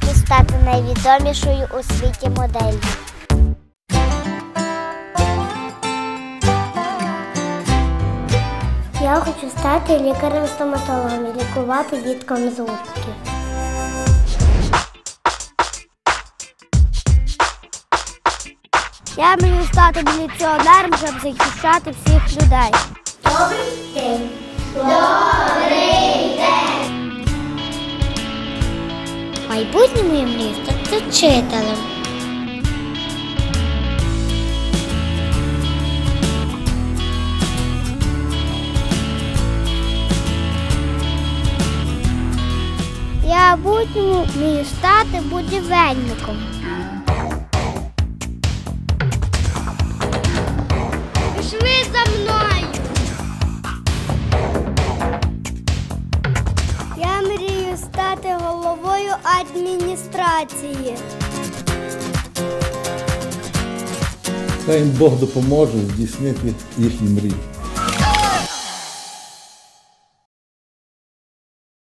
хочу стати найвідомішою у світі моделлю. Я хочу стати лікарем-стоматологом і лікувати діткам зубки. Я мрію стати міліціонером, щоб захищати всіх людей. Добрий день. Майбутнє моє мрію стати вчителем. Я будь-якому мрію стати будівельником. Стати головою адміністрації. Хай їм Бог допоможе здійснити їхні мрії.